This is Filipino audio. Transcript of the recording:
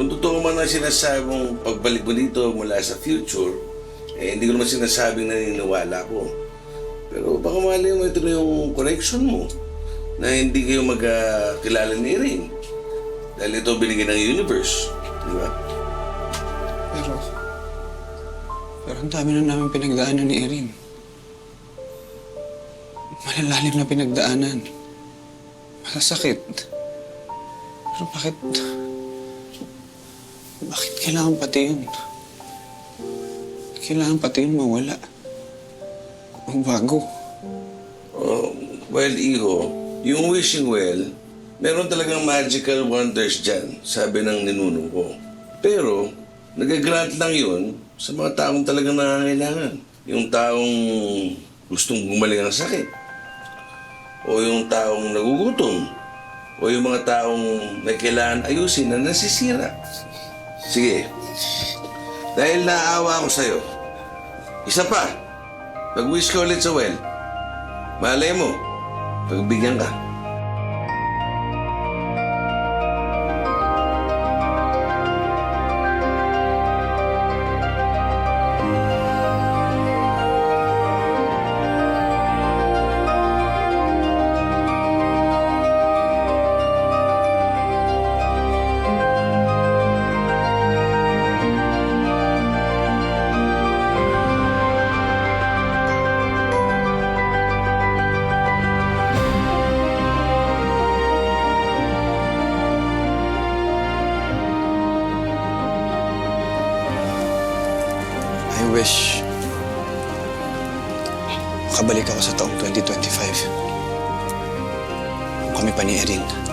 kung totoo man ang sinasabi mong pagbalik mo dito mula sa future, eh hindi ko naman sinasabing naniniwala ko. Pero baka mali mo ito na yung correction mo na hindi kayo magkakilala ni Erin. Dahil ito binigay ng universe. Di ba? Pero... Pero ang dami na namin pinagdaanan ni Erin. Malalalim na pinagdaanan. Masasakit. Pero bakit... Bakit kailangan pati yun? Kailangan pati yun mawala. Magbago. Oh, well, Iho, yung wishing well, meron talagang magical wonders dyan, sabi ng ninuno ko. Pero, nagagrant lang yun sa mga taong talagang nangangailangan. Yung taong gustong gumaling ng sakit. O yung taong nagugutom. O yung mga taong may kailangan ayusin na nasisira. Sige. Dahil naaawa ako sa'yo, isa pa, mag-wish ka ulit sa well. Malay mo, pagbigyan ka. I wish... Makabalik ako sa taong 2025. Kami pa ni Erin.